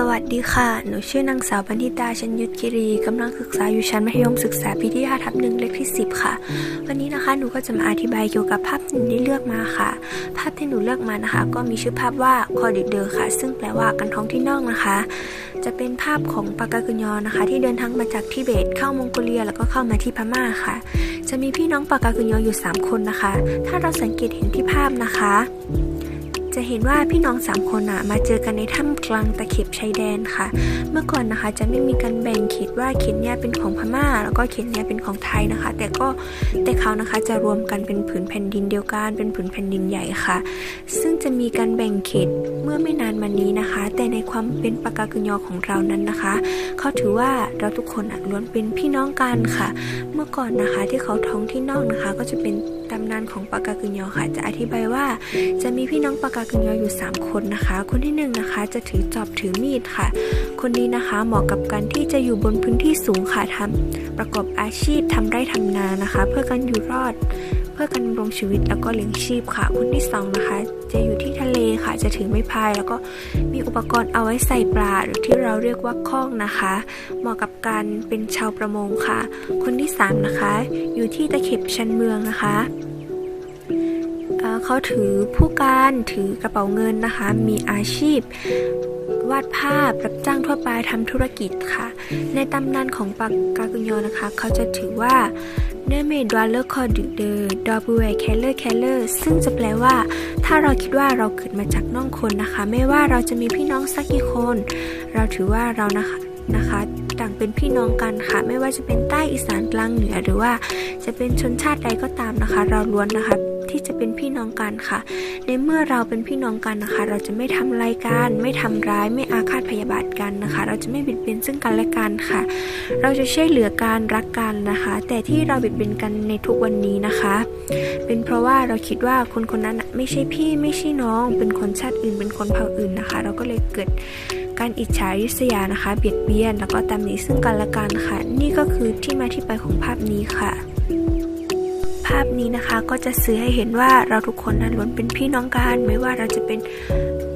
สวัสดีค่ะ หนูชื่อนางสาวบันทิตาชันยุทธกิรีกำลังศึกษาอยู่ชั้นมัธยมศึกษาปีที่5ทับหนึ่งเลขที่ 10 ค่ะ วันนี้นะคะหนูก็จะมาอธิบายเกี่ยวกับภาพหนึ่งที่เลือกมาค่ะ ภาพที่หนูเลือกมานะคะ ก็มีชื่อภาพว่าคอดิเดอร์ค่ะ ซึ่งแปลว่ากันท้องที่นอกนะคะ จะเป็นภาพของปากากุญยอนะคะ ที่เดินทางมาจากทิเบตเข้ามองโกเลียแล้วก็เข้ามาที่พม่าค่ะ จะมีพี่น้องปากากุญยออยู่ 3 คนนะคะ ถ้าเราสังเกตเห็นที่ภาพนะคะ จะเห็นว่าพี่น้องสามคนอะมาเจอกันในถ้ำกลางตะเข็บชายแดนค่ะ เมื่อก่อนนะคะจะไม่มีการแบ่งเขตว่าเขตเนี้ยเป็นของพม่า แล้วก็เขตเนี้ยเป็นของไทยนะคะ แต่ก็แต่เขานะคะจะรวมกันเป็นผืนแผ่นดินเดียวกันเป็นผืนแผ่นดินใหญ่ค่ะ ซึ่งจะมีการแบ่งเขตเมื่อไม่นานมานี้นะคะ แต่ในความเป็นปากากยอของเรานั้นนะคะเขาถือว่าเราทุกคนล้วนเป็นพี่น้องกันค่ะ เมื่อก่อนนะคะที่เขาท้องที่นอกนะคะก็จะเป็น ตำนานของปากากึยอค่ะ จะอธิบายว่าจะมีพี่น้องปากากึยออยู่ 3 คนนะคะ คนที่1นนะคะจะถือจอบถือมีดค่ะ คนนี้นะคะเหมาะกับการที่จะอยู่บนพื้นที่สูงค่ะทำประกอบอาชีพทำไร่ทำนานะคะ เพื่อการอยู่รอด เพื่อการดำรงชีวิตแล้วก็เลี้ยงชีพค่ะ คนที่2นะคะจะอยู่ที่ทะเลค่ะ จะถือไม้พาย แล้วก็มีอุปกรณ์เอาไว้ใส่ปลา หรือที่เราเรียกว่าข้องนะคะ เหมาะกับการเป็นชาวประมงค่ะ คนที่3นะคะ อยู่ที่ตะเข็บชันเมืองนะคะ เขาถือผู้การถือกระเป๋าเงินนะคะ มีอาชีพ วาดภาพรับจ้างทั่วไปทำธุรกิจค่ะ ในตำนานของปากกากุญยนะคะ เขาจะถือว่าเนเมดวาเลอร์คอดูเดอร์ดอบูเอแคลเลอร์แคลเลอร์ซึ่งจะแปลว่า ถ้าเราคิดว่าเราเกิดมาจากน้องคนนะคะ ไม่ว่าเราจะมีพี่น้องสักกี่คน เราถือว่าเรานะคะนะคะต่างเป็นพี่น้องกันค่ะ ไม่ว่าจะเป็นใต้อีสานกลางเหนือหรือว่าจะเป็นชนชาติใดก็ตามนะคะ เราล้วนนะคะ ที่จะเป็นพี่น้องกันค่ะ ในเมื่อเราเป็นพี่น้องกันนะคะ เราจะไม่ทำรายการไม่ทำร้าย ไม่อาฆาตพยาบาทกันนะคะ เราจะไม่บิดเบือนซึ่งกันและกันค่ะ เราจะช่วยเหลือการรักกันนะคะ แต่ที่เราบิดเบือนกันในทุกวันนี้นะคะ เป็นเพราะว่าเราคิดว่าคนคนนั้นไม่ใช่พี่ไม่ใช่น้อง เป็นคนชาติอื่น เป็นคนเผ่าอื่นนะคะ เราก็เลยเกิดการอิจฉาริษยานะคะ เบียดเบียน แล้วก็ตำหนิซึ่งกันและกันค่ะ นี่ก็คือที่มาที่ไปของภาพนี้ค่ะ ภาพนี้นะคะก็จะสื่อให้เห็นว่าเราทุกคนนั้นล้วนเป็นพี่น้องกันไม่ว่าเราจะเป็น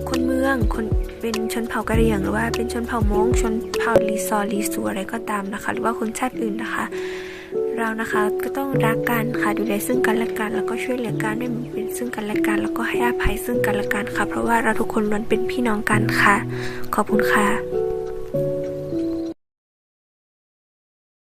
คนเมืองคนเป็นชนเผ่ากะเหรี่ยงหรือว่าเป็นชนเผ่ามงชนเผ่าลีซอลีซูอะไรก็ตามนะคะ หรือว่าคนชาติอื่นนะคะ เรานะคะก็ต้องรักกันค่ะดูแลซึ่งกันและกัน แล้วก็ช่วยเหลือกันด้วยเป็นซึ่งกันและกัน แล้วก็ให้อภัยซึ่งกันและกันค่ะ เพราะว่าเราทุกคนล้วนเป็นพี่น้องกันค่ะ ขอบคุณค่ะ